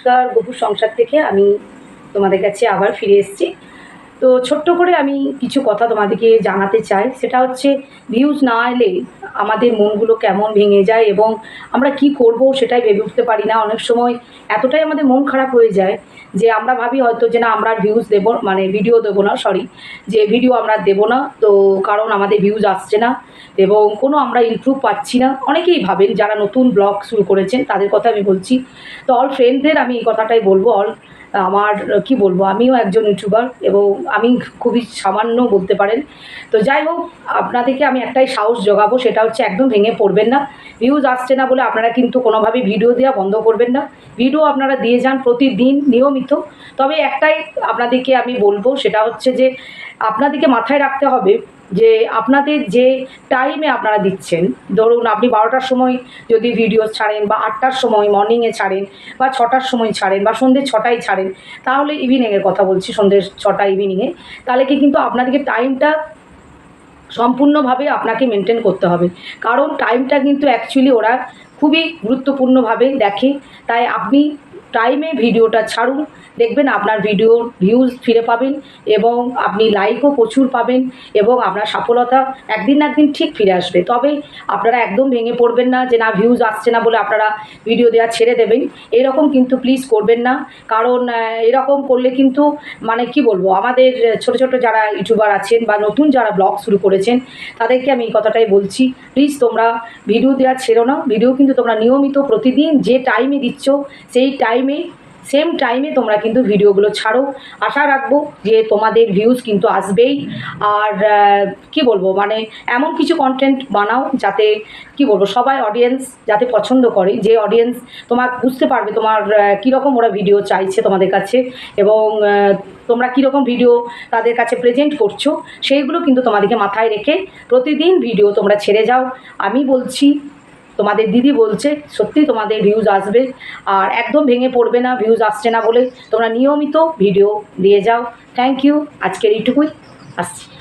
নমস্কার বহু সংসার থেকে আমি তোমাদের কাছে আবার ফিরে এসেছি। তো ছোট্ট করে আমি কিছু কথা তোমাদেরকে জানাতে চাই। সেটা হচ্ছে ভিউজ না এলে আমাদের মনগুলো কেমন ভেঙে যায় এবং আমরা কি করব সেটাই ভেবে উঠতে পারি না। অনেক সময় এতটাই আমাদের মন খারাপ হয়ে যায় যে আমরা ভাবি হয়তো যে না, আমরা ভিউজ দেবো মানে ভিডিও দেবো না সরি যে ভিডিও আমরা দেবো না। তো কারণ আমাদের ভিউজ আসছে না এবং কোনো আমরা ইমপ্রুভ পাচ্ছি না। অনেকেই ভাবেন যারা নতুন ব্লগ শুরু করেছেন, তাদের কথা আমি বলছি। তো অল ফ্রেন্ডদের আমি এই কথাটাই বলব অল আমার, কি বলব, আমিও একজন ইউটিউবার এবং আমি খুবই সামান্য বলতে পারেন। তো যাই হোক, আপনাদেরকে আমি একটাই সাহস জোগাবো, সেটা হচ্ছে একদম ভেঙে পড়বেন না। ভিউজ আসছে না বলে আপনারা কিন্তু কোনোভাবেই ভিডিও দেওয়া বন্ধ করবেন না। ভিডিও আপনারা দিয়ে যান প্রতিদিন নিয়মিত। তবে একটাই আপনাদেরকে আমি বলব, সেটা হচ্ছে যে আপনাদেরকে মাথায় রাখতে হবে যে আপনাদের যে টাইমে আপনারা দিচ্ছেন, ধরুন আপনি বারোটার সময় যদি ভিডিও ছাড়েন বা আটটার সময় মর্নিংয়ে ছাড়েন বা ছটার সময় ছাড়েন বা সন্ধ্যে ছটায় ছাড়েন, তাহলে ইভিনিংয়ের কথা বলছি, সন্ধ্যে ছটা ইভিনিংয়ে তাহলে কি কিন্তু আপনাদেরকে টাইমটা সম্পূর্ণভাবে আপনাকে মেনটেন করতে হবে। কারণ টাইমটা কিন্তু অ্যাকচুয়ালি ওরা খুবই গুরুত্বপূর্ণভাবে দেখে। তাই আপনি টাইমে ভিডিওটা ছাড়ুন। দেখবেন আপনার ভিডিওর ভিউজ ফিরে পাবেন এবং আপনি লাইকও প্রচুর পাবেন এবং আপনার সফলতা একদিন না একদিন ঠিক ফিরে আসবে। তবে আপনারা একদম ভেঙে পড়বেন না যে না ভিউজ আসছে না বলে আপনারা ভিডিও দেওয়া ছেড়ে দেবেন। এরকম কিন্তু প্লিজ করবেন না। কারণ এরকম করলে কিন্তু মানে কি বলব, আমাদের ছোট ছোট যারা ইউটিউবার আছেন বা নতুন যারা ব্লগ শুরু করেছেন, তাদেরকে আমি এই কথাটাই বলছি প্লিজ তোমরা ভিডিও দেওয়া ছেড়ো না। ভিডিও কিন্তু তোমরা নিয়মিত প্রতিদিন যে টাইমে দিচ্ছ, সেই টাইমে সেম টাইমে তোমরা কিন্তু ভিডিওগুলো ছাড়ো। আশা রাখব যে তোমাদের ভিউজ কিন্তু আসবেই। আর কি বলব মানে এমন কিছু কন্টেন্ট বানাও যাতে, কি বলব, সবাই অডিয়েন্স যাতে পছন্দ করে, যে অডিয়েন্স তোমার, বুঝতে পারবে তোমার কীরকম ওরা ভিডিও চাইছে তোমাদের কাছে এবং তোমরা কীরকম ভিডিও তাদের কাছে প্রেজেন্ট করছ, সেইগুলো কিন্তু তোমাদেরকে মাথায় রেখে প্রতিদিন ভিডিও তোমরা ছেড়ে যাও। আমি বলছি তোমাদের দিদি বলছে, সত্যি তোমাদের ভিউজ আসবে। আর একদম ভেঙে পড়বে না ভিউজ আসছে না বলে তোমরা নিয়মিত ভিডিও দিয়ে যাও। থ্যাংক ইউ আজকের এইটুকুই। আসছি।